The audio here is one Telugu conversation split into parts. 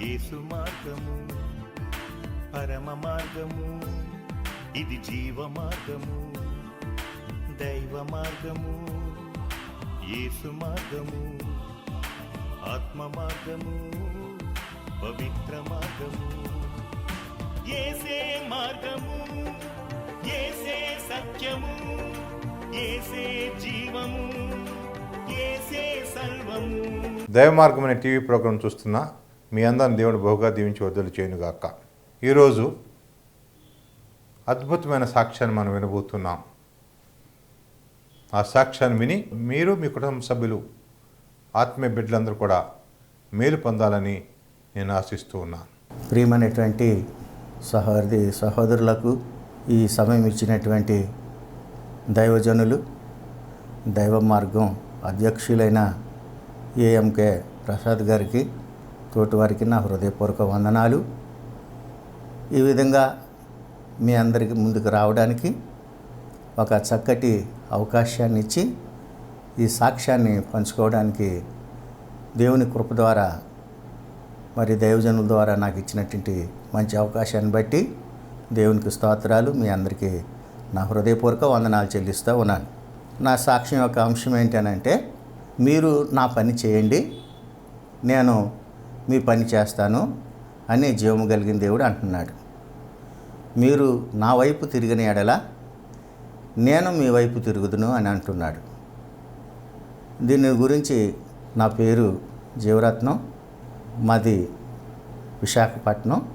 యేసు మార్గము పరమ మార్గము ఇది జీవ మార్గము దైవ మార్గము యేసు మార్గము ఆత్మ మార్గము పవిత్ర మార్గము. ఏసే మార్గము ఏసే సత్యము ఏసే జీవము ఏసే సర్వము దైవ మార్గం అనే టీవీ ప్రోగ్రాం చూస్తున్నా. మీ అందరిని దేవుడు బహుగా దీవించి వద్దలు చేయనుగాక. ఈరోజు అద్భుతమైన సాక్ష్యాన్ని మనం వినబోతున్నాం. ఆ సాక్ష్యాన్ని విని మీరు మీ కుటుంబ సభ్యులు ఆత్మీయ బిడ్డలందరూ కూడా మేలు పొందాలని నేను ఆశిస్తూ ఉన్నాను. ప్రియమైనటువంటి సహోదరి సహోదరులకు ఈ సమయం ఇచ్చినటువంటి దైవజనులు దైవ మార్గం అధ్యక్షులైన ఏఎంకే ప్రసాద్ గారికి తోటివారికి నా హృదయపూర్వక వందనాలు. ఈ విధంగా మీ అందరికి ముందుకు రావడానికి ఒక చక్కటి అవకాశాన్ని ఇచ్చి ఈ సాక్ష్యాన్ని పంచుకోవడానికి దేవుని కృప ద్వారా మరి దైవజనుల ద్వారా నాకు ఇచ్చినటువంటి మంచి అవకాశాన్ని బట్టి దేవునికి స్తోత్రాలు. మీ అందరికీ నా హృదయపూర్వక వందనాలు చెల్లిస్తూ ఉన్నాను. నా సాక్ష్యం యొక్క అంశం ఏంటనంటే మీరు నా పని చేయండి. నేను మీ పని చేస్తాను అని జీవము కలిగిన దేవుడు అంటున్నాడు. మీరు నా వైపు తిరిగిన ఎడల నేను మీ వైపు తిరుగుదును అని అంటున్నాడు. దీని గురించి నా పేరు జీవరత్నం మాది విశాఖపట్నం.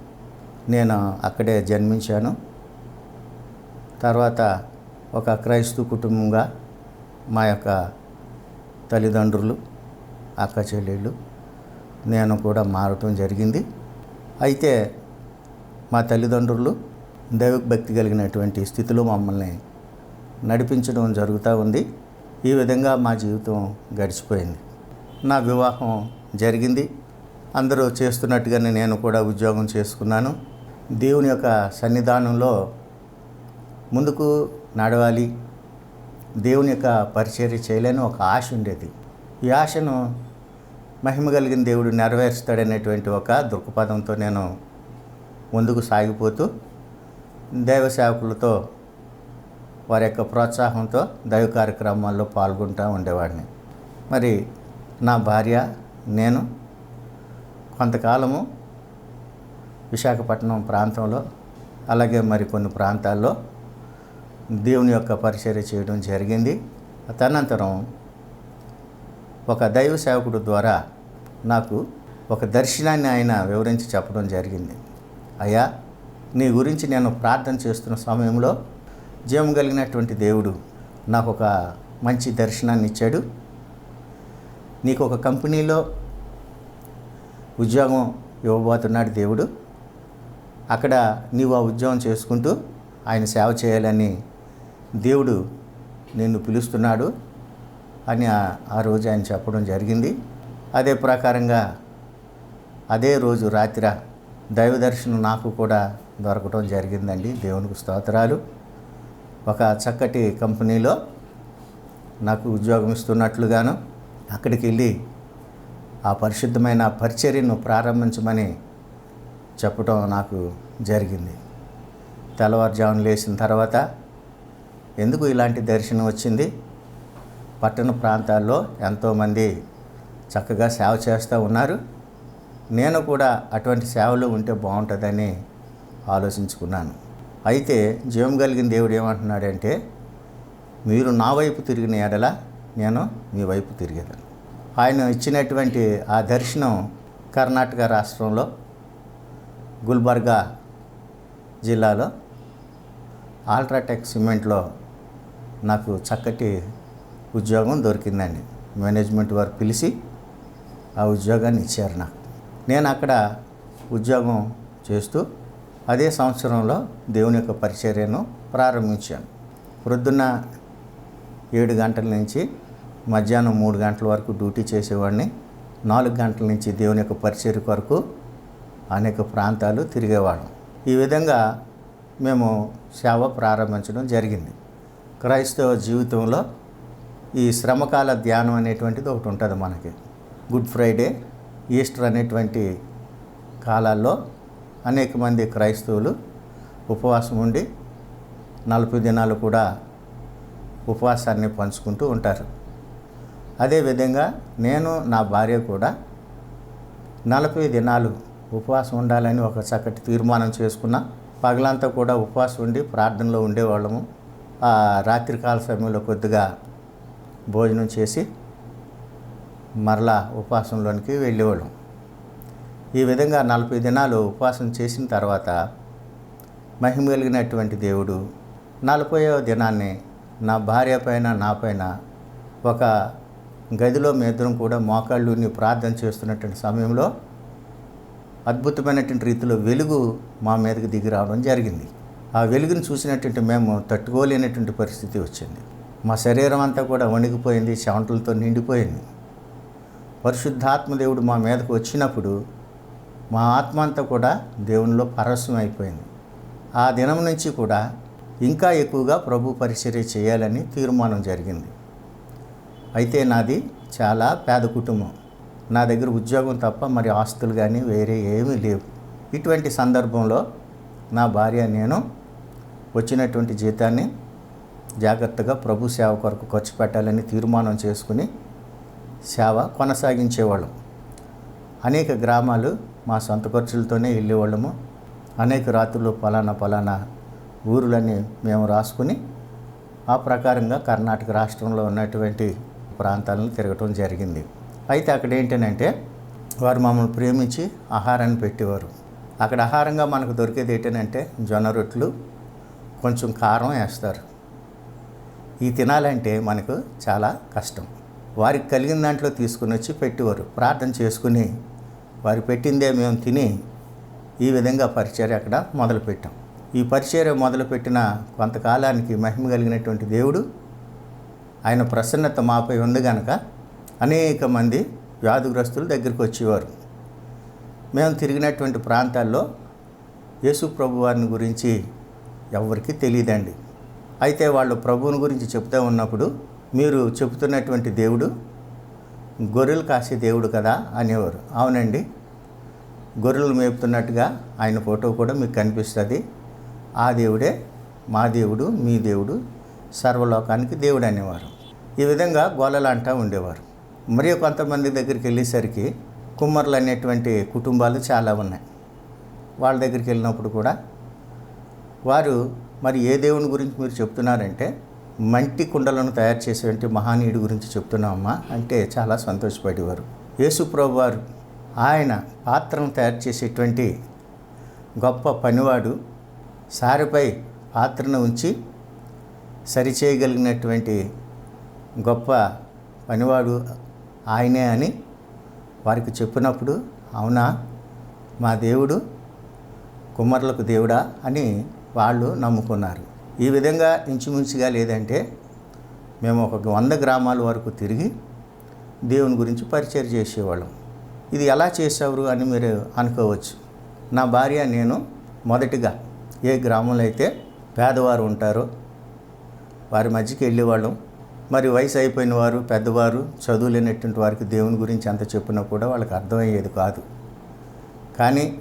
నేను అక్కడే జన్మించాను. తర్వాత ఒక క్రైస్తవ కుటుంబంగా మా యొక్క తల్లిదండ్రులు అక్క చెల్లెళ్ళు నేను కూడా మారటం జరిగింది. అయితే మా తల్లిదండ్రులు దైవభక్తి కలిగినటువంటి స్థితిలో మమ్మల్ని నడిపించడం జరుగుతూ ఉంది. ఈ విధంగా మా జీవితం గడిచిపోయింది. నా వివాహం జరిగింది. అందరూ చేస్తున్నట్టుగానే నేను కూడా ఉద్యోగం చేసుకున్నాను. దేవుని యొక్క సన్నిధానంలో ముందుకు నడవాలి. దేవుని యొక్క పరిచర్య చేయలేని ఒక ఆశ ఉండేది. ఈ ఆశను మహిమ కలిగిన దేవుడు నెరవేరుస్తాడనేటువంటి ఒక దృక్పథంతో నేను ముందుకు సాగిపోతూ దైవ సేవకులతో వారి యొక్క ప్రోత్సాహంతో దైవ కార్యక్రమాల్లో పాల్గొంటూ ఉండేవాడిని. మరి నా భార్య నేను కొంతకాలము విశాఖపట్నం ప్రాంతంలో అలాగే మరి కొన్ని ప్రాంతాల్లో దేవుని యొక్క పరిచర్య చేయడం జరిగింది. తదనంతరం ఒక దైవ సేవకుడు ద్వారా నాకు ఒక దర్శనాన్ని ఆయన వివరించి చెప్పడం జరిగింది. అయ్యా నీ గురించి నేను ప్రార్థన చేస్తున్న సమయంలో జీవం కలిగినటువంటి దేవుడు నాకు ఒక మంచి దర్శనాన్ని ఇచ్చాడు. నీకు ఒక కంపెనీలో ఉద్యోగం ఇవ్వబోతున్నాడు దేవుడు. అక్కడ నీవు ఆ ఉద్యోగం చేసుకుంటూ ఆయన సేవ చేయాలని దేవుడు నిన్ను పిలుస్తున్నాడు అని ఆ- రోజు ఆయన చెప్పడం జరిగింది. అదే ప్రకారంగా అదే రోజు రాత్రి దైవ దర్శనం నాకు కూడా దొరకడం జరిగిందండి. దేవునికి స్తోత్రాలు. ఒక చక్కటి కంపెనీలో నాకు ఉద్యోగం ఇస్తున్నట్లుగాను అక్కడికి వెళ్ళి ఆ పరిశుద్ధమైన పరిచర్యను ప్రారంభించమని చెప్పడం నాకు జరిగింది. తెల్లవారుజామున లేచిన తర్వాత ఎందుకు ఇలాంటి దర్శనం వచ్చింది? పట్టణ ప్రాంతాల్లో ఎంతోమంది చక్కగా సేవ చేస్తూ ఉన్నారు. నేను కూడా అటువంటి సేవలు ఉంటే బాగుంటుందని ఆలోచించుకున్నాను. అయితే జీవం కలిగిన దేవుడు ఏమంటున్నాడంటే మీరు నా వైపు తిరిగిన ఎడల నేను మీ వైపు తిరిగేదాను. ఆయన ఇచ్చినటువంటి ఆ దర్శనం కర్ణాటక రాష్ట్రంలో గుల్బర్గా జిల్లాలో ఆల్ట్రాటెక్ సిమెంట్లో నాకు చక్కటి ఉద్యోగం దొరికిందండి. మేనేజ్మెంట్ వారు పిలిచి ఆ ఉద్యోగాన్ని ఇచ్చారు నాకు. నేను అక్కడ ఉద్యోగం చేస్తూ అదే సంవత్సరంలో దేవుని యొక్క పరిచర్యను ప్రారంభించాను. ప్రొద్దున ఏడు గంటల నుంచి మధ్యాహ్నం మూడు గంటల వరకు డ్యూటీ చేసేవాడిని. నాలుగు గంటల నుంచి దేవుని యొక్క పరిచర్య కొరకు అనేక ప్రాంతాలు తిరిగేవాళ్ళం. ఈ విధంగా మేము సేవ ప్రారంభించడం జరిగింది. క్రైస్తవ జీవితంలో ఈ శ్రమకాల ధ్యానం అనేటువంటిది ఒకటి ఉంటుంది మనకి. గుడ్ ఫ్రైడే ఈస్టర్ అనేటువంటి కాలాల్లో అనేక మంది క్రైస్తవులు ఉపవాసం ఉండి నలభై దినాలు కూడా ఉపవాసాన్ని పంచుకుంటూ ఉంటారు. అదేవిధంగా నేను నా భార్య కూడా నలభై దినాలు ఉపవాసం ఉండాలని ఒక చక్కటి తీర్మానం చేసుకున్నా పగలంతా కూడా ఉపవాసం ఉండి ప్రార్థనలో ఉండేవాళ్ళము. ఆ రాత్రికాల సమయంలో కొద్దిగా భోజనం చేసి మరలా ఉపవాసంలోనికి వెళ్ళేవాళ్ళం. ఈ విధంగా నలభై దినాలు ఉపవాసం చేసిన తర్వాత మహిమ కలిగినటువంటి దేవుడు నలభైవ దినాన్ని నా భార్య పైన నా పైన ఒక గదిలో మేద్దరం కూడా మోకాళ్ళుని ప్రార్థన చేస్తున్నటువంటి సమయంలో అద్భుతమైనటువంటి రీతిలో వెలుగు మా మీదకి దిగి రావడం జరిగింది. ఆ వెలుగును చూసినటువంటి మేము తట్టుకోలేనటువంటి పరిస్థితి వచ్చింది. మా శరీరం అంతా కూడా వణికిపోయింది చెమటలతో నిండిపోయింది. పరిశుద్ధాత్మదేవుడు మా మీదకు వచ్చినప్పుడు మా ఆత్మ అంతా కూడా దేవునిలో పరస్యం అయిపోయింది. ఆ దినం నుంచి కూడా ఇంకా ఎక్కువగా ప్రభు పరిచర్య చేయాలని తీర్మానం జరిగింది. అయితే నాది చాలా పేద కుటుంబం. నా దగ్గర ఉద్యోగం తప్ప మరి ఆస్తులు కానీ వేరే ఏమీ లేవు. ఇటువంటి సందర్భంలో నా భార్య నేను వచ్చినటువంటి జీతాన్ని జాగ్రత్తగా ప్రభు సేవ కొరకు ఖర్చు పెట్టాలని తీర్మానం చేసుకుని సేవ కొనసాగించేవాళ్ళం. అనేక గ్రామాలు మా సొంత ఖర్చులతోనే వెళ్ళేవాళ్ళము. అనేక రాత్రులు పలానా పలానా ఊరులని మేము రాసుకుని ఆ ప్రకారంగా కర్ణాటక రాష్ట్రంలో ఉన్నటువంటి ప్రాంతాలను తిరగటం జరిగింది. అయితే అక్కడ ఏంటనంటే వారు మమ్మల్ని ప్రేమించి ఆహారాన్ని పెట్టేవారు. అక్కడ ఆహారంగా మనకు దొరికేది ఏంటంటే జొన్న రొట్టెలు కొంచెం కారం వేస్తారు. ఈ తినాలంటే మనకు చాలా కష్టం. వారికి కలిగిన దాంట్లో తీసుకుని వచ్చి పెట్టేవారు. ప్రార్థన చేసుకుని వారు పెట్టిందే మేము తిని ఈ విధంగా పరిచర్య అక్కడ మొదలుపెట్టాం. ఈ పరిచర్య మొదలుపెట్టిన కొంతకాలానికి మహిమ కలిగినటువంటి దేవుడు ఆయన ప్రసన్నత మాపై ఉంది గనక అనేక మంది వ్యాధిగ్రస్తులు దగ్గరికి వచ్చేవారు. మేము తిరిగినటువంటి ప్రాంతాల్లో యేసు ప్రభు వారిని గురించి ఎవరికి తెలియదండి. అయితే వాళ్ళు ప్రభువుని గురించి చెప్తూ ఉన్నప్పుడు మీరు చెబుతున్నటువంటి దేవుడు గొర్రెలు కాసే దేవుడు కదా అనేవారు. అవునండి. గొర్రెలు మేపుతున్నట్టుగా ఆయన ఫోటో కూడా మీకు కనిపిస్తుంది. ఆ దేవుడే మా దేవుడు మీ దేవుడు సర్వలోకానికి దేవుడు అనేవారు. ఈ విధంగా గోలలు అంటూ ఉండేవారు. మరి కొంతమంది దగ్గరికి వెళ్ళేసరికి కుమ్మర్లు అనేటువంటి కుటుంబాలు చాలా ఉన్నాయి. వాళ్ళ దగ్గరికి వెళ్ళినప్పుడు కూడా వారు మరి ఏ దేవుని గురించి మీరు చెప్తున్నారంటే మంటి కుండలను తయారు చేసేటువంటి మహానీయుడి గురించి చెప్తున్నామమ్మా. అంటే చాలా సంతోషపడేవారు. యేసుప్రభు వారు ఆయన పాత్రను తయారు చేసేటువంటి గొప్ప పనివాడు. సారిపై పాత్రను ఉంచి సరిచేయగలిగినటువంటి గొప్ప పనివాడు ఆయనే అని వారికి చెప్పినప్పుడు అవునా? మా దేవుడు కుమ్మరులకు దేవుడా? అని వాళ్ళు నమ్ముకున్నారు. ఈ విధంగా ఇంచుమించుగా లేదంటే మేము ఒక వంద గ్రామాల వరకు తిరిగి దేవుని గురించి పరిచయం చేసేవాళ్ళం. ఇది ఎలా చేసేవారు అని మీరు అనుకోవచ్చు. నా భార్య నేను మొదటిగా ఏ గ్రామంలో అయితే పేదవారు ఉంటారో వారి మధ్యకి వెళ్ళేవాళ్ళం. మరి వయసు అయిపోయిన వారు పెద్దవారు చదువు లేనటువంటి వారికి దేవుని గురించి ఎంత చెప్పినా కూడా వాళ్ళకి అర్థమయ్యేది కాదు. కానీ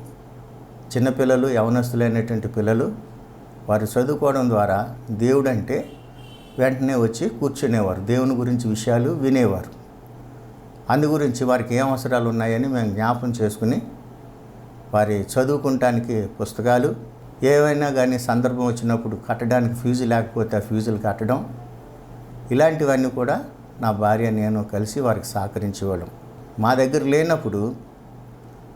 చిన్నపిల్లలు యవనస్తులైనటువంటి పిల్లలు వారు చదువుకోవడం ద్వారా దేవుడు అంటే వెంటనే వచ్చి కూర్చునేవారు. దేవుని గురించి విషయాలు వినేవారు. అందు గురించి వారికి ఏం అవసరాలు ఉన్నాయని మేము జ్ఞాపం చేసుకుని వారి చదువుకుంటానికి పుస్తకాలు ఏవైనా కానీ సందర్భం వచ్చినప్పుడు కట్టడానికి ఫీజు లేకపోతే ఆ ఫీజులు కట్టడం ఇలాంటివన్నీ కూడా నా భార్య నేను కలిసి వారికి సహకరించేవాళ్ళం. మా దగ్గర లేనప్పుడు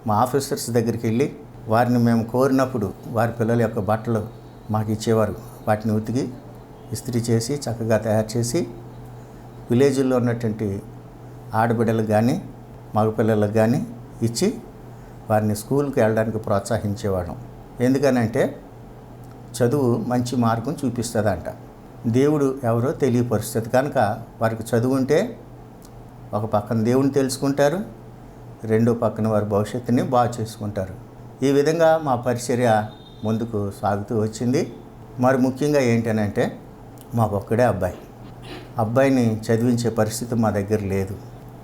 మా ఆఫీసర్స్ దగ్గరికి వెళ్ళి వారిని మేము కోరినప్పుడు వారి పిల్లల యొక్క బట్టలు మాకు ఇచ్చేవారు వాటిని ఉతికి ఇస్త్రీ చేసి చక్కగా తయారు చేసి విలేజ్లో ఉన్నటువంటి ఆడబిడ్డలకు కానీ మగపిల్లలకు కానీ ఇచ్చి వారిని స్కూల్కి వెళ్ళడానికి ప్రోత్సహించేవాళ్ళం. ఎందుకనంటే చదువు మంచి మార్గం చూపిస్తుందంట. దేవుడు ఎవరో తెలియపరుస్తుంది. కనుక వారికి చదువు ఉంటే ఒక పక్కన దేవుని తెలుసుకుంటారు రెండో పక్కన వారి భవిష్యత్తుని బాగు చేసుకుంటారు. ఈ విధంగా మా పరిచర్య ముందుకు సాగుతూ వచ్చింది. మరి ముఖ్యంగా ఏంటనంటే మాకు ఒక్కడే అబ్బాయి. అబ్బాయిని చదివించే పరిస్థితి మా దగ్గర లేదు.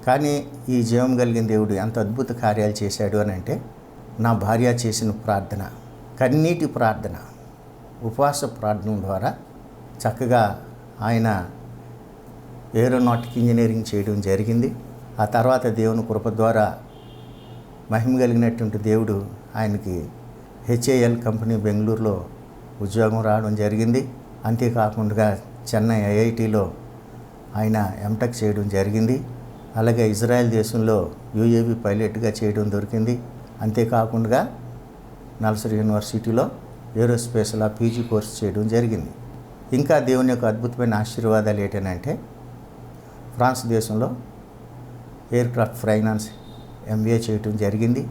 కానీ ఈ జీవం కలిగిన దేవుడు ఎంత అద్భుత కార్యాలు చేశాడు అని అంటే నా భార్య చేసిన ప్రార్థన కన్నీటి ప్రార్థన ఉపవాస ప్రార్థన ద్వారా చక్కగా ఆయన ఏరోనాటిక్ ఇంజనీరింగ్ చేయడం జరిగింది. ఆ తర్వాత దేవుని కృప ద్వారా మహిమ కలిగినటువంటి దేవుడు ఆయనకి హెచ్ఏఎల్ కంపెనీ బెంగళూరులో ఉద్యోగం రావడం జరిగింది. అంతేకాకుండా చెన్నై ఐఐటిలో ఆయన ఎంటెక్ చేయడం జరిగింది. అలాగే ఇజ్రాయెల్ దేశంలో యూఏవి పైలట్గా చేయడం దొరికింది. అంతేకాకుండా నల్సరీ యూనివర్సిటీలో ఏరోస్పేస్లో పీజీ కోర్స్ చేయడం జరిగింది. ఇంకా దేవుని యొక్క అద్భుతమైన ఆశీర్వాదాలు ఏంటంటే ఫ్రాన్స్ దేశంలో ఎయిర్ క్రాఫ్ట్ ఫైనాన్స్ ఎంబీఏ చేయటం జరిగింది.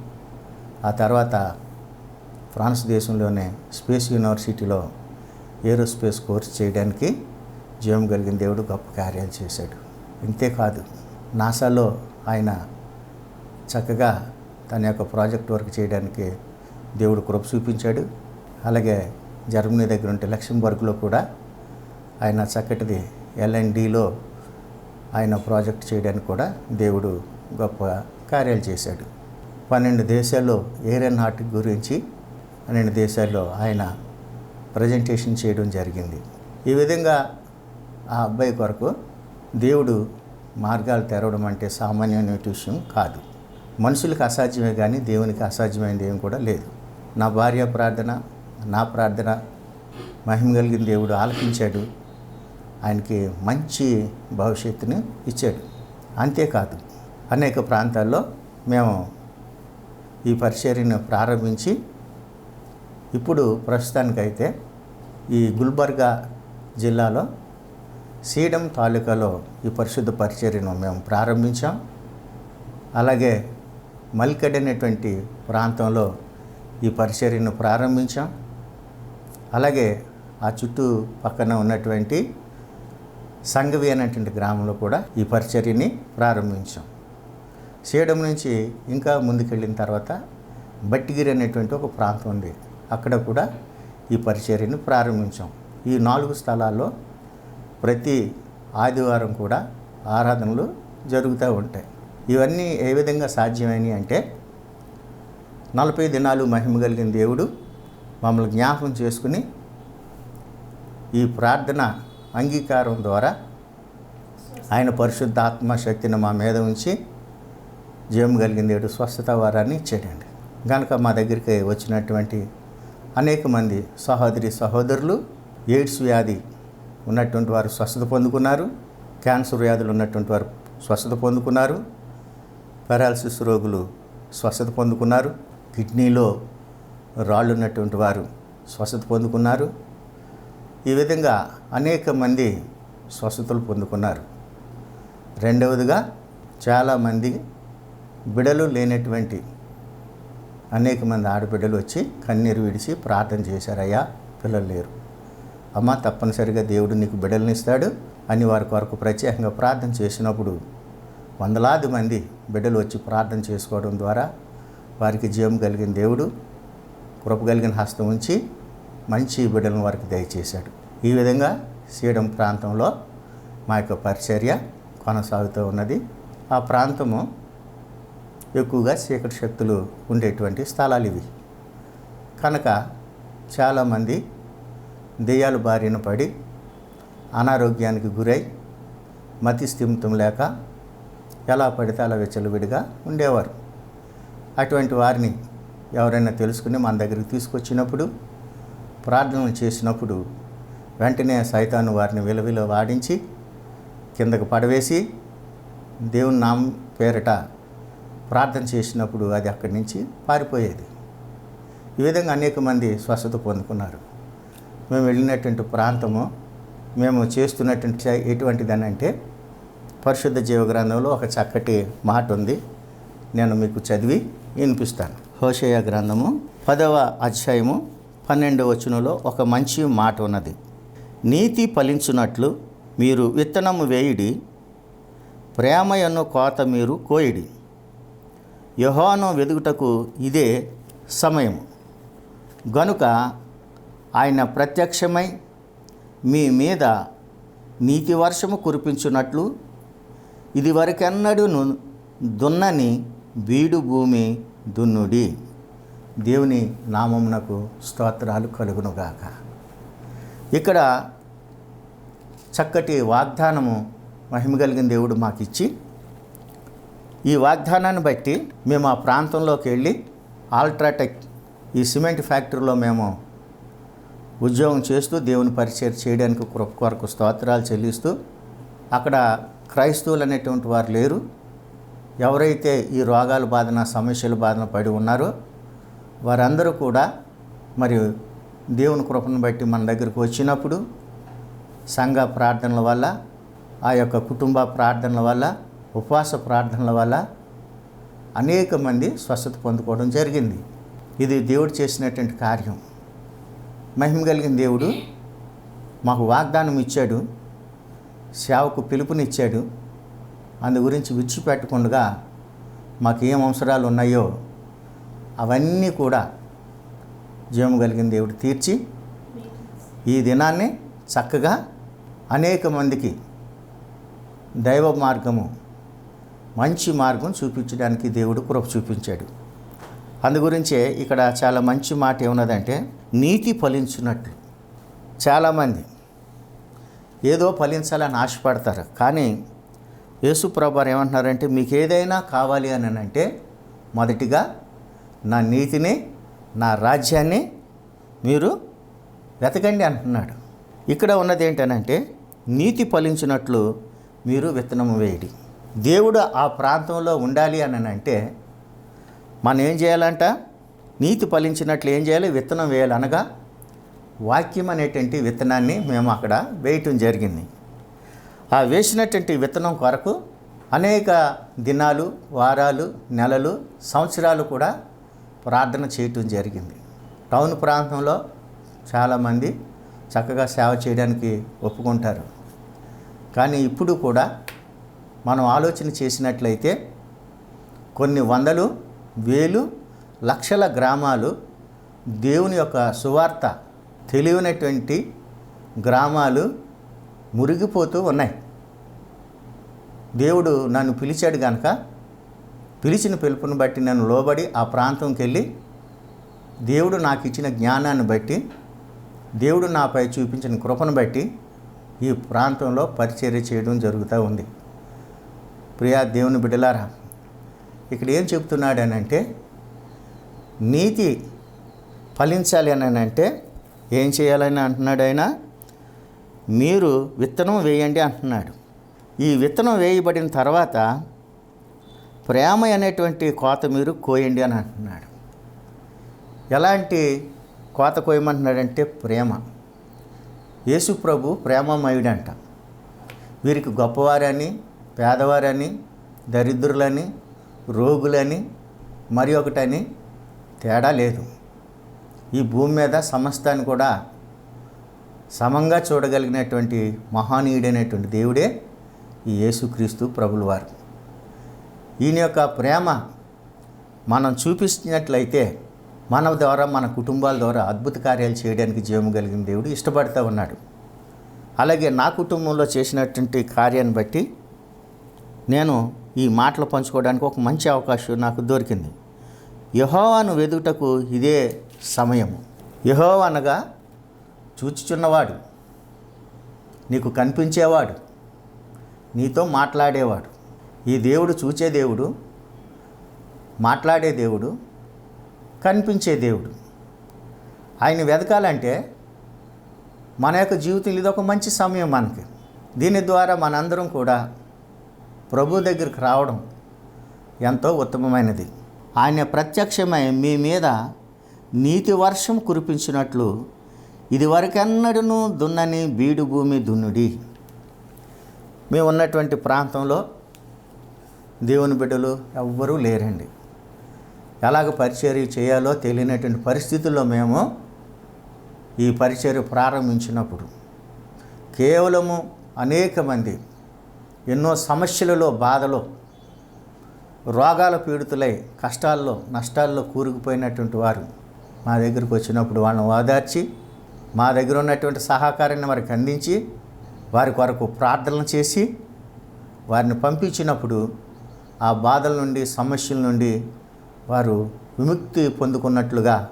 ఆ తర్వాత ఫ్రాన్స్ దేశంలోనే స్పేస్ యూనివర్సిటీలో ఏరోస్పేస్ కోర్స్ చేయడానికి జీవం కలిగిన దేవుడు గొప్ప కార్యాలు చేశాడు. ఇంతేకాదు నాసాలో ఆయన చక్కగా తన యొక్క ప్రాజెక్ట్ వర్క్ చేయడానికి దేవుడు కృప చూపించాడు. అలాగే జర్మనీ దగ్గర ఉంటే లక్ష్మీబర్గ్లో కూడా ఆయన చక్కటిది ఎల్ఎన్డిలో ఆయన ప్రాజెక్ట్ చేయడానికి కూడా దేవుడు గొప్ప కార్యాలు చేశాడు. పన్నెండు దేశాల్లో ఏరోనాటిక్ గురించి అనే దేశాల్లో ఆయన ప్రజెంటేషన్ చేయడం జరిగింది. ఈ విధంగా ఆ అబ్బాయి కొరకు దేవుడు మార్గాలు తెరవడం అంటే సామాన్యమైన విషయం కాదు. మనుషులకు అసాధ్యమే కానీ దేవునికి అసాధ్యమైనది ఏం కూడా లేదు. నా భార్య ప్రార్థన నా ప్రార్థన మహిమ కలిగిన దేవుడు ఆలకించాడు. ఆయనకి మంచి భవిష్యత్తుని ఇచ్చాడు. అంతేకాదు అనేక ప్రాంతాల్లో మేము ఈ పరిచర్యను ప్రారంభించి ఇప్పుడు ప్రస్తుతానికైతే ఈ గుల్బర్గా జిల్లాలో సీడం తాలూకాలో ఈ పరిశుద్ధ పరిచర్యను మేము ప్రారంభించాం. అలాగే మల్కడ్ అనేటువంటి ప్రాంతంలో ఈ పరిచర్యను ప్రారంభించాం. అలాగే ఆ చుట్టూ పక్కన ఉన్నటువంటి సంగవి అనేటువంటి గ్రామంలో కూడా ఈ పరిచర్యని ప్రారంభించాం. సీడం నుంచి ఇంకా ముందుకెళ్ళిన తర్వాత బట్టిగిరి అనేటువంటి ఒక ప్రాంతం ఉంది. అక్కడ కూడా ఈ పరిచర్యను ప్రారంభించాం. ఈ నాలుగు స్థలాల్లో ప్రతి ఆదివారం కూడా ఆరాధనలు జరుగుతూ ఉంటాయి. ఇవన్నీ ఏ విధంగా సాధ్యమైనవి అంటే నలభై దినాలు మహిమ కలిగిన దేవుడు మమ్మల్ని జ్ఞాపకం చేసుకుని ఈ ప్రార్థన అంగీకారం ద్వారా ఆయన పరిశుద్ధ ఆత్మ శక్తిని మా మీద ఉంచి జయం కలిగిన దేవుడు స్వస్థత వారాన్ని ఇచ్చాడండి. కనుక మా దగ్గరికి వచ్చినటువంటి అనేక మంది సహోదరి సహోదరులు ఎయిడ్స్ వ్యాధి ఉన్నటువంటి వారు స్వస్థత పొందుకున్నారు. క్యాన్సర్ వ్యాధులు ఉన్నటువంటి వారు స్వస్థత పొందుకున్నారు. పెరాలసిస్ రోగులు స్వస్థత పొందుకున్నారు. కిడ్నీలో రాళ్ళు ఉన్నటువంటి వారు స్వస్థత పొందుకున్నారు. ఈ విధంగా అనేక మంది స్వస్థతలు పొందుకున్నారు. రెండవదిగా చాలామంది బిడలు లేనటువంటి అనేక మంది ఆడబిడ్డలు వచ్చి కన్నీరు విడిచి ప్రార్థన చేశారయ్యా పిల్లలు లేరు. అమ్మ తప్పనిసరిగా దేవుడు నీకు బిడ్డలను ఇస్తాడు. అని వారి కొరకు ప్రత్యేకంగా ప్రార్థన చేసినప్పుడు వందలాది మంది బిడ్డలు వచ్చి ప్రార్థన చేసుకోవడం ద్వారా వారికి జీవం కలిగిన దేవుడు కృప కలిగిన హస్తం ఉంచి మంచి బిడ్డలను వారికి దయచేశాడు. ఈ విధంగా సీడం ప్రాంతంలో మా యొక్క పరిచర్య కొనసాగుతూ ఉన్నది. ఆ ప్రాంతము ఎక్కువగా చీకటి శక్తులు ఉండేటువంటి స్థలాలు ఇవి. కనుక చాలామంది దెయ్యాలు బారిన పడి అనారోగ్యానికి గురై మతి స్థిమితం లేక ఎలా పడితే అలా విచ్చలవిడిగా ఉండేవారు. అటువంటి వారిని ఎవరైనా తెలుసుకుని మన దగ్గరికి తీసుకొచ్చినప్పుడు ప్రార్థనలు చేసినప్పుడు వెంటనే సైతాను వారిని విలవిల వాడించి కిందకు పడవేసి దేవుని నామ పేరిట ప్రార్థన చేసినప్పుడు అది అక్కడి నుంచి పారిపోయేది. ఈ విధంగా అనేక మంది స్వస్థత పొందుకున్నారు. మేము వెళ్ళినటువంటి ప్రాంతము మేము చేస్తున్నటువంటి ఎటువంటిదని అంటే పరిశుద్ధ జీవగ్రంథంలో ఒక చక్కటి మాట ఉంది. నేను మీకు చదివి వినిపిస్తాను. హోషయ గ్రంథము పదవ అధ్యాయము పన్నెండవ వచనంలో ఒక మంచి మాట ఉన్నది. నీతి ఫలించున్నట్లు మీరు విత్తనము వేయుడి ప్రేమయను కోత మీరు కోయిడి. యహోను వెదుగుటకు ఇదే సమయం గనుక ఆయన ప్రత్యక్షమై మీ మీద నీతి వర్షము కురిపించున్నట్లు ఇదివరకెన్నడూ దున్నని బీడు భూమి దున్నుడి. దేవుని నామమునకు స్తోత్రాలు కలుగునుగాక. ఇక్కడ చక్కటి వాగ్దానము మహిమ కలిగిన దేవుడు మాకు ఇచ్చి ఈ వాగ్దానాన్ని బట్టి మేము ఆ ప్రాంతంలోకి వెళ్ళి ఆల్ట్రాటెక్ ఈ సిమెంట్ ఫ్యాక్టరీలో మేము ఉద్యోగం చేస్తూ దేవుని పరిచయం చేయడానికి కొరకు స్తోత్రాలు చెల్లిస్తూ అక్కడ క్రైస్తవులు అనేటువంటి వారు లేరు. ఎవరైతే ఈ రోగాల బాధన సమస్యల బాధన పడి ఉన్నారో వారందరూ కూడా మరి దేవుని కృపను బట్టి మన దగ్గరకు వచ్చినప్పుడు సంఘ ప్రార్థనల వల్ల ఆ యొక్క కుటుంబ ప్రార్థనల వల్ల ఉపవాస ప్రార్థనల వల్ల అనేక మంది స్వస్థత పొందుకోవడం జరిగింది. ఇది దేవుడు చేసినటువంటి కార్యం. మహిమ కలిగిన దేవుడు మాకు వాగ్దానం ఇచ్చాడు. సేవకు పిలుపునిచ్చాడు. అందు గురించి విడిచిపెట్టకుండా మాకు ఏం అవసరాలు ఉన్నాయో అవన్నీ కూడా జీవం కలిగిన దేవుడు తీర్చి ఈ దినాన్ని చక్కగా అనేక మందికి దైవ మార్గము మంచి మార్గం చూపించడానికి దేవుడు కృప చూపించాడు. అందు గురించే ఇక్కడ చాలా మంచి మాట ఏమున్నదంటే నీతి ఫలించినట్లు చాలామంది ఏదో ఫలించాలని ఆశపడతారు కానీ యేసుప్రభారు ఏమంటున్నారంటే మీకు ఏదైనా కావాలి అని అంటే మొదటిగా నా నీతిని నా రాజ్యాన్ని మీరు వెతకండి అంటున్నాడు. ఇక్కడ ఉన్నది ఏంటనంటే నీతి ఫలించినట్లు మీరు విత్తనం వేయడి. దేవుడు ఆ ప్రాంతంలో ఉండాలి అని అంటే మనం ఏం చేయాలంట? నీతి ఫలించినట్లు ఏం చేయాలి? విత్తనం వేయాలి. అనగా వాక్యం అనేటువంటి విత్తనాన్ని మేము అక్కడ వేయటం జరిగింది. ఆ వేసినటువంటి విత్తనం కొరకు అనేక దినాలు వారాలు నెలలు సంవత్సరాలు కూడా ప్రార్థన చేయటం జరిగింది. టౌన్ ప్రాంతంలో చాలామంది చక్కగా సేవ చేయడానికి ఒప్పుకుంటారు. కానీ ఇప్పుడు కూడా మనం ఆలోచన చేసినట్లయితే కొన్ని వందలు వేలు లక్షల గ్రామాలు దేవుని యొక్క సువార్త తెలియనటువంటి గ్రామాలు మురిగిపోతూ ఉన్నాయి. దేవుడు నన్ను పిలిచాడు కనుక పిలిచిన పిలుపుని బట్టి నన్ను లోబడి ఆ ప్రాంతంకి వెళ్ళి దేవుడు నాకు ఇచ్చిన జ్ఞానాన్ని బట్టి దేవుడు నాపై చూపించిన కృపను బట్టి ఈ ప్రాంతంలో పరిచర్య చేయడం జరుగుతూ ఉంది. ప్రియా దేవుని బిడ్డలారా ఇక్కడ ఏం చెప్తున్నాడు అని అంటే నీతి ఫలించాలి అని అంటే ఏం చేయాలని అంటున్నాడు ఆయన? మీరు విత్తనం వేయండి అంటున్నాడు. ఈ విత్తనం వేయబడిన తర్వాత ప్రేమ అనేటువంటి కోత మీరు కోయండి అని అంటున్నాడు. ఎలాంటి కోత కోయమంటున్నాడంటే ప్రేమ. యేసు ప్రభు ప్రేమమయుడంట. వీరికి గొప్పవారని పేదవారని దరిద్రులని రోగులని మరి ఒకటని తేడా లేదు. ఈ భూమి మీద సమస్తాన్ని కూడా సమంగా చూడగలిగినటువంటి మహానీయుడైనటువంటి దేవుడే ఈ యేసుక్రీస్తు ప్రభులు వారు ఈయన యొక్క ప్రేమ మనం చూపించినట్లయితే మన ద్వారా మన కుటుంబాల ద్వారా అద్భుత కార్యాలు చేయడానికి జీవం కలిగిన దేవుడు ఇష్టపడుతూ ఉన్నాడు. అలాగే నా కుటుంబంలో చేసినటువంటి కార్యాన్ని బట్టి నేను ఈ మాటలు పంచుకోవడానికి ఒక మంచి అవకాశం నాకు దొరికింది. యహోవాను వెదుటకు ఇదే సమయము. యహోవ అనగా చూచుచున్నవాడు నీకు కనిపించేవాడు నీతో మాట్లాడేవాడు. ఈ దేవుడు చూచే దేవుడు మాట్లాడే దేవుడు కనిపించే దేవుడు. ఆయన వెతకాలంటే మన యొక్క జీవితంలో ఇది ఒక మంచి సమయం మనకి. దీని ద్వారా మనందరం కూడా ప్రభు దగ్గరికి రావడం ఎంతో ఉత్తమమైనది. ఆయన ప్రత్యక్షమై మీ మీద నీతి వర్షం కురిపించినట్లు ఇదివరకెన్నడూ దున్నని బీడు భూమి దున్నుడి. మేము ఉన్నటువంటి ప్రాంతంలో దేవుని బిడ్డలు ఎవ్వరూ లేరండి. ఎలాగ పరిచర్య చేయాలో తెలియనటువంటి పరిస్థితుల్లో మేము ఈ పరిచర్య ప్రారంభించినప్పుడు కేవలము అనేక మంది ఎన్నో సమస్యలలో బాధలో రోగాల పీడితులై కష్టాల్లో నష్టాల్లో కూరుకుపోయినటువంటి వారు మా దగ్గరికి వచ్చినప్పుడు వాళ్ళని ఓదార్చి మా దగ్గర ఉన్నటువంటి సహకారాన్ని వారికి అందించి వారి కొరకు ప్రార్థనలు చేసి వారిని పంపించినప్పుడు ఆ బాధల నుండి సమస్యల నుండి వారు విముక్తి పొందుకున్నట్లుగా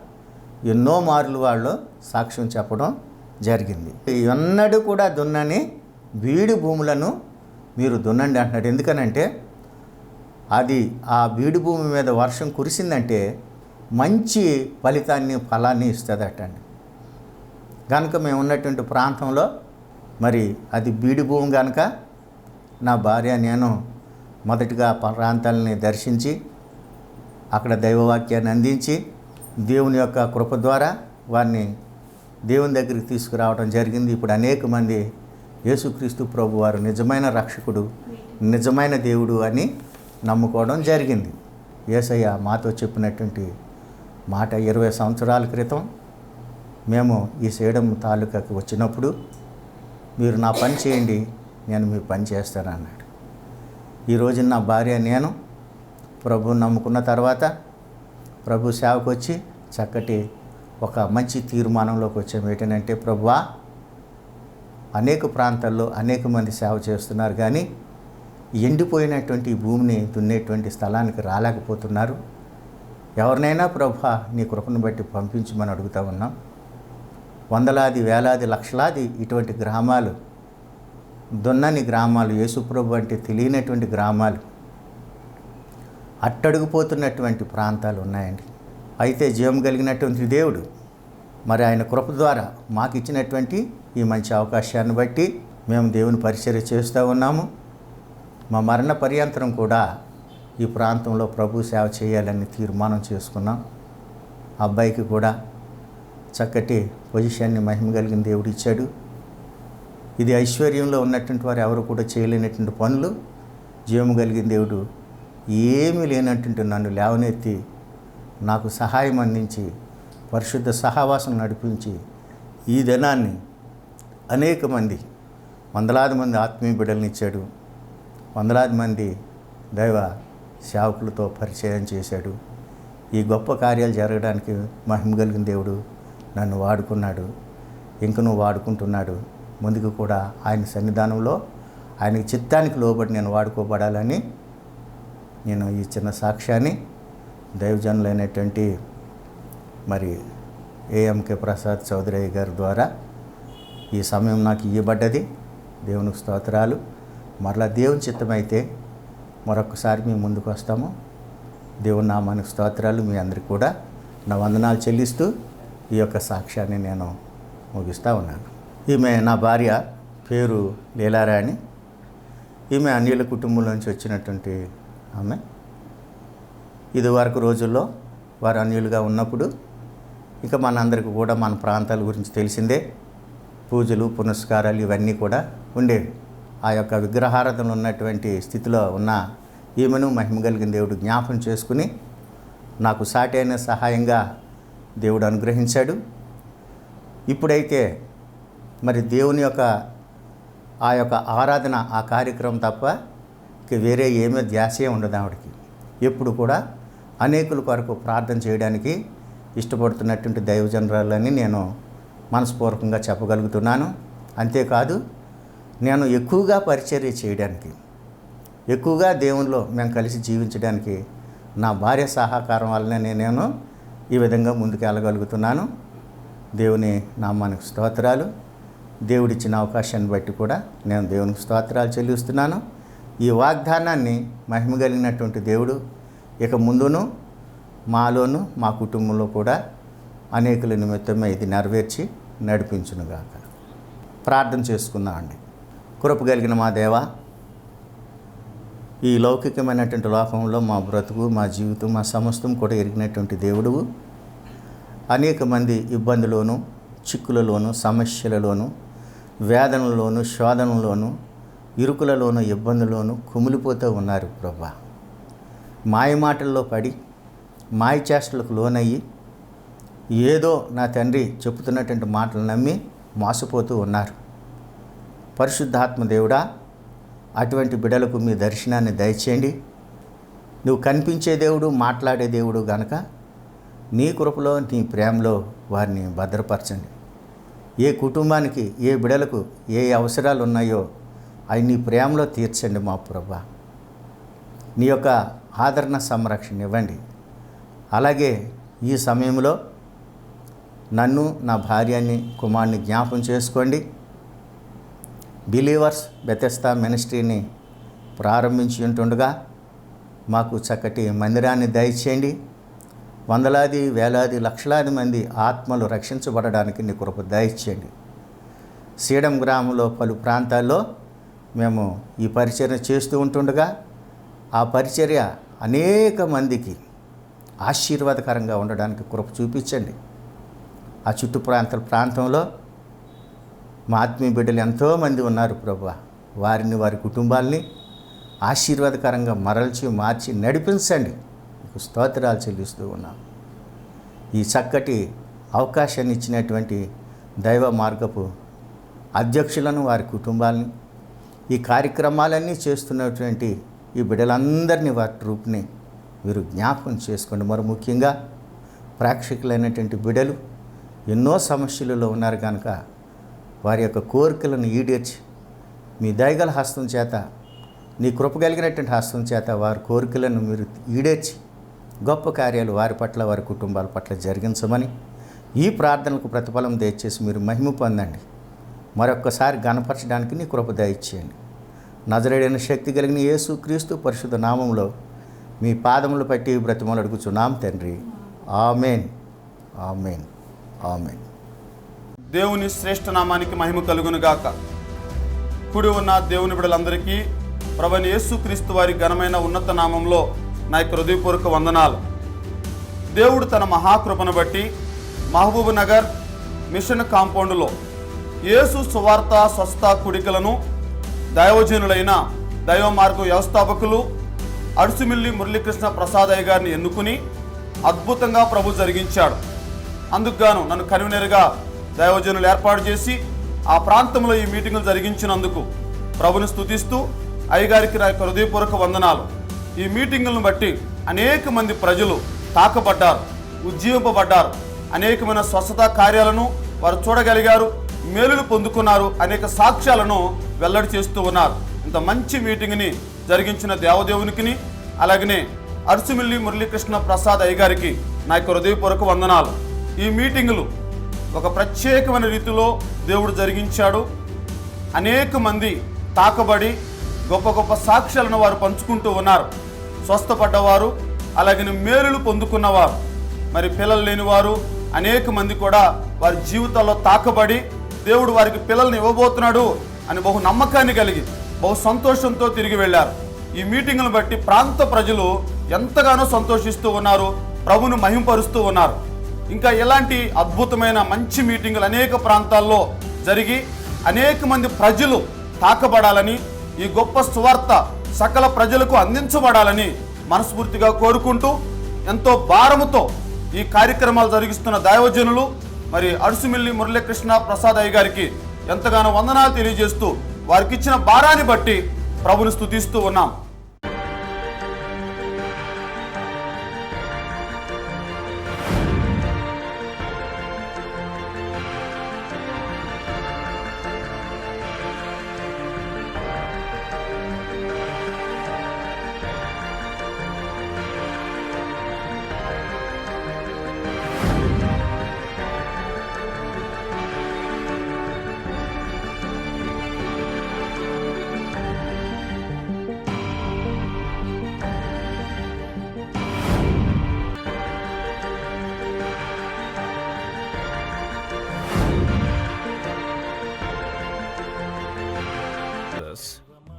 ఎన్నో మార్లు వాళ్ళు సాక్ష్యం చెప్పడం జరిగింది. ఎన్నడూ కూడా దున్నని బీడు భూములను మీరు దున్నండి అంటున్నాడు. ఎందుకనంటే అది ఆ బీడు భూమి మీద వర్షం కురిసిందంటే మంచి ఫలితాన్ని ఫలాన్ని ఇస్తుంది అట్టండి కనుక మేము ఉన్నటువంటి ప్రాంతంలో మరి అది బీడు భూమి కనుక నా భార్య నేను మొదటిగా ప్రాంతాలని దర్శించి అక్కడ దైవవాక్యాన్ని అందించి దేవుని యొక్క కృప ద్వారా వారిని దేవుని దగ్గరికి తీసుకురావడం జరిగింది. ఇప్పుడు అనేక మంది యేసుక్రీస్తు ప్రభు వారు నిజమైన రక్షకుడు నిజమైన దేవుడు అని నమ్ముకోవడం జరిగింది. యేసయ్య మాతో చెప్పినటువంటి మాట ఇరవై సంవత్సరాల క్రితం మేము ఈ సేడం తాలూకాకి వచ్చినప్పుడు మీరు నా పని చేయండి నేను మీ పని చేస్తాను అన్నాడు. ఈరోజు నా భార్య నేను ప్రభు నమ్ముకున్న తర్వాత ప్రభు సేవకు వచ్చి చక్కటి ఒక మంచి తీర్మానంలోకి వచ్చాము ఏంటంటే ప్రభువా అనేక ప్రాంతాల్లో అనేక మంది సేవ చేస్తున్నారు కానీ ఎండిపోయినటువంటి భూమిని దున్నేటువంటి స్థలానికి రాలేకపోతున్నారు. ఎవరినైనా ప్రభా నీ కృపను బట్టి పంపించమని అడుగుతూ ఉన్నాం. వందలాది వేలాది లక్షలాది ఇటువంటి గ్రామాలు దున్నని గ్రామాలు యేసుప్రభు అంటే తెలియనటువంటి గ్రామాలు అట్టడుగుపోతున్నటువంటి ప్రాంతాలు ఉన్నాయండి. అయితే జీవం కలిగినటువంటి దేవుడు మరి ఆయన కృప ద్వారా మాకు ఇచ్చినటువంటి ఈ మంచి అవకాశాన్ని బట్టి మేము దేవుని పరిచర్య చేస్తూ ఉన్నాము. మా మరణ పర్యంతరం కూడా ఈ ప్రాంతంలో ప్రభు సేవ చేయాలని తీర్మానం చేసుకున్నాం. అబ్బాయికి కూడా చక్కటి పొజిషన్ని మహిమ కలిగిన దేవుడు ఇచ్చాడు. ఇది ఐశ్వర్యంలో ఉన్నటువంటి వారు ఎవరు కూడా చేయలేనటువంటి పనులు. జీవము కలిగిన దేవుడు ఏమీ లేనటువంటి నన్ను లేవనెత్తి నాకు సహాయం అందించి పరిశుద్ధ సహవాసం నడిపించి ఈ దినాన్ని అనేక మంది వందలాది మంది ఆత్మీయ బిడ్డలను ఇచ్చాడు. వందలాది మంది దైవ సేవకులతో పరిచయం చేశాడు. ఈ గొప్ప కార్యాలు జరగడానికి మహిమ కలిగిన దేవుడు నన్ను వాడుకున్నాడు. ఇంకను వాడుకుంటున్నాడు. ముందుకు కూడా ఆయన సన్నిధానంలో ఆయన చిత్తానికి లోబడి నేను వాడుకోబడాలని నేను ఈ చిన్న సాక్ష్యాన్ని దైవజనులైనటువంటి మరి ఏఎంకే ప్రసాద్ చౌదరయ్య గారి ద్వారా ఈ సమయం నాకు ఇవ్వబడ్డది దేవునికి స్తోత్రాలు. మరలా దేవుని చిత్తమైతే మరొకసారి మీ ముందుకు వస్తాము. దేవుని నామానికి స్తోత్రాలు. మీ అందరికి కూడా నా వందనాలు చెల్లిస్తూ ఈ యొక్క సాక్ష్యాన్ని నేను ముగిస్తూ ఉన్నాను. ఈమె నా భార్య పేరు లీలారాణి. ఈమె అన్యుల కుటుంబం నుంచి వచ్చినటువంటి ఆమె. ఇది వరకు రోజుల్లో వారు అన్యులుగా ఉన్నప్పుడు ఇంకా మనందరికీ కూడా మన ప్రాంతాల గురించి తెలిసిందే. పూజలు పునస్కారాలు ఇవన్నీ కూడా ఉండేవి. ఆ యొక్క విగ్రహారాధనలు ఉన్నటువంటి స్థితిలో ఉన్న ఈమెను మహిమ కలిగిన దేవుడు జ్ఞాపం చేసుకుని నాకు సాటి అయిన సహాయంగా దేవుడు అనుగ్రహించాడు. ఇప్పుడైతే మరి దేవుని యొక్క ఆ యొక్క ఆరాధన ఆ కార్యక్రమం తప్ప వేరే ఏమీ ధ్యాసే ఉండదు ఆవిడకి. ఎప్పుడు కూడా అనేకుల కొరకు ప్రార్థన చేయడానికి ఇష్టపడుతున్నటువంటి దైవజనరాలని నేను మనస్పూర్వకంగా చెప్పగలుగుతున్నాను. అంతేకాదు నేను ఎక్కువగా పరిచర్య చేయడానికి ఎక్కువగా దేవునిలో మేము కలిసి జీవించడానికి నా భార్య సహకారం వల్లనే నేను ఈ విధంగా ముందుకు వెళ్ళగలుగుతున్నాను. దేవుని నామానికి స్తోత్రాలు. దేవుడిచ్చిన అవకాశాన్ని బట్టి కూడా నేను దేవునికి స్తోత్రాలు చెల్లిస్తున్నాను. ఈ వాగ్దానాన్ని మహిమ కలిగినటువంటి దేవుడు ఇక ముందును మాలోను మా కుటుంబంలో కూడా అనేకుల నిమిత్తమే ఇది నెరవేర్చి నడిపించునుగాక. ప్రార్థన చేసుకుందామండి కృప కలిగిన మా దేవ ఈ లౌకికమైనటువంటి లోకంలో మా బ్రతుకు మా జీవితం మా సమస్తం కూడా ఎరిగినటువంటి దేవుడు అనేక మంది ఇబ్బందులోను చిక్కులలోను సమస్యలలోను వేదనలోను శోధనలోను ఇరుకులలోను ఇబ్బందులోను కుమిలిపోతూ ఉన్నారు ప్రభా. మాయ మాటల్లో పడి మాయ చేష్టలకు లోనయ్యి ఏదో నా తండ్రి చెబుతున్నటువంటి మాటలు నమ్మి మోసపోతూ ఉన్నారు. పరిశుద్ధాత్మ దేవుడా అటువంటి బిడలకు మీ దర్శనాన్ని దయచేయండి. నువ్వు కనిపించే దేవుడు మాట్లాడే దేవుడు గనక నీ కృపలో నీ ప్రేమలో వారిని భద్రపరచండి. ఏ కుటుంబానికి ఏ బిడలకు ఏ అవసరాలు ఉన్నాయో అవి నీ ప్రేమలో తీర్చండి మా ప్రభా. నీ యొక్క ఆదరణ సంరక్షణ ఇవ్వండి. అలాగే ఈ సమయంలో నన్ను నా భార్యని కుమార్ని జ్ఞాపం చేసుకోండి. బిలీవర్స్ బెతెస్తా మినిస్ట్రీని ప్రారంభించి ఉంటుండగా మాకు చక్కటి మందిరాన్ని దయచేయండి. వందలాది వేలాది లక్షలాది మంది ఆత్మలు రక్షించబడడానికి నీ కృప దయచేయండి. సీడం గ్రామంలో పలు ప్రాంతాల్లో మేము ఈ పరిచర్య చేస్తూ ఉంటుండగా ఆ పరిచర్య అనేక మందికి ఆశీర్వాదకరంగా ఉండడానికి కృప చూపించండి. ఆ చుట్టు ప్రాంతాల ప్రాంతంలో మా ఆత్మీయ బిడ్డలు ఎంతోమంది ఉన్నారు ప్రభు. వారిని వారి కుటుంబాల్ని ఆశీర్వాదకరంగా మరల్చి మార్చి నడిపించండి. మీకు స్తోత్రాలు చెల్లిస్తూ ఉన్నాం. ఈ చక్కటి అవకాశాన్ని ఇచ్చినటువంటి దైవ మార్గపు అధ్యక్షులను వారి కుటుంబాలని ఈ కార్యక్రమాలన్నీ చేస్తున్నటువంటి ఈ బిడ్డలందరినీ వారి ట్రూప్ని మీరు జ్ఞాపకం చేసుకోండి. మరి ముఖ్యంగా ప్రేక్షకులైనటువంటి బిడ్డలు ఎన్నో సమస్యలలో ఉన్నారు కనుక వారి యొక్క కోరికలను ఈడేర్చి మీ దయగల హస్తం చేత నీ కృప కలిగినటువంటి హస్తం చేత వారి కోరికలను మీరు ఈడేర్చి గొప్ప కార్యాలు వారి పట్ల వారి కుటుంబాల పట్ల జరిగించమని ఈ ప్రార్థనలకు ప్రతిఫలం దయచేసి మీరు మహిమ పొందండి. మరొక్కసారి గణపరచడానికి నీ కృప దయచేయండి. నజరేడైన శక్తి కలిగిన యేసు క్రీస్తు పరిశుద్ధ నామంలో మీ పాదములు పట్టి బ్రతిమలు అడుగుచున్నాం తండ్రి. ఆమెన్. ఆమెన్. ఆమె దేవుని శ్రేష్ఠ నామానికి మహిమ కలుగును గాక. కుడి ఉన్న దేవుని బిడలందరికీ ప్రభని యేసుక్రీస్తు వారి ఘనమైన ఉన్నత నామంలో నా యొక్క హృదయపూర్వక వందనాలు. దేవుడు తన మహాకృపను బట్టి మహబూబ్ నగర్ మిషన్ కాంపౌండ్లో యేసు సువార్త స్వస్థ కుడికలను దైవజనులైన దైవ మార్గ వ్యవస్థాపకులు అడుసుమిల్లి మురళీకృష్ణ ప్రసాదయ్య గారిని ఎన్నుకుని అద్భుతంగా ప్రభు జరిగించాడు. అందుకుగాను నన్ను కన్వీనర్గా దైవజనులు ఏర్పాటు చేసి ఆ ప్రాంతంలో ఈ మీటింగులు జరిగించినందుకు ప్రభుని స్తుతిస్తూ అయ్యగారికి నా యొక్క హృదయపూర్వక వందనాలు. ఈ మీటింగులను బట్టి అనేక మంది ప్రజలు తాకబడ్డారు ఉజ్జీవింపబడ్డారు. అనేకమైన స్వస్థత కార్యాలను వారు చూడగలిగారు మేలులు పొందుకున్నారు అనేక సాక్ష్యాలను వెల్లడి చేస్తూ ఉన్నారు. ఇంత మంచి మీటింగ్ని జరిగించిన దేవదేవునికిని అలాగనే అరుసుమిల్లి మురళీకృష్ణ ప్రసాద్ అయ్యగారికి నా యొక్క హృదయపూర్వక వందనాలు. ఈ మీటింగులు ఒక ప్రత్యేకమైన రీతిలో దేవుడు జరిగించాడు. అనేక మంది తాకబడి గొప్ప గొప్ప సాక్ష్యాలను వారు పంచుకుంటూ ఉన్నారు. స్వస్థపడ్డవారు అలాగే మేలులు పొందుకున్నవారు. మరి పిల్లలు లేనివారు అనేక మంది కూడా వారి జీవితాల్లో తాకబడి దేవుడు వారికి పిల్లల్ని ఇవ్వబోతున్నాడు అని బహు నమ్మకాన్ని కలిగి బహు సంతోషంతో తిరిగి వెళ్ళారు. ఈ మీటింగులను బట్టి ప్రాంత ప్రజలు ఎంతగానో సంతోషిస్తూ ఉన్నారు ప్రభును మహింపరుస్తూ ఉన్నారు. ఇంకా ఇలాంటి అద్భుతమైన మంచి మీటింగులు అనేక ప్రాంతాల్లో జరిగి అనేక మంది ప్రజలు తాకబడాలని ఈ గొప్ప సువార్త సకల ప్రజలకు అందించబడాలని మనస్ఫూర్తిగా కోరుకుంటూ ఎంతో భారముతో ఈ కార్యక్రమాలు జరిగిస్తున్న దైవజనులు మరి అడుసుమిల్లి మురళీకృష్ణ ప్రసాద్ అయ్య గారికి ఎంతగానో వందనాలు తెలియజేస్తూ వారికి ఇచ్చిన భారాన్ని బట్టి ప్రభుని స్థుతిస్తూ ఉన్నాం.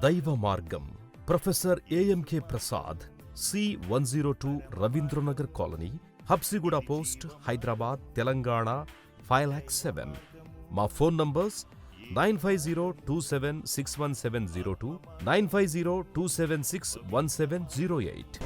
దైవ మార్గం professor AMK Prasad C one zero two Ravindranagar colony Habsiguda post Hyderabad Telangana five lakh seven మా phone numbers nine five zero two seven six one seven zero two nine five zero two seven six one seven zero eight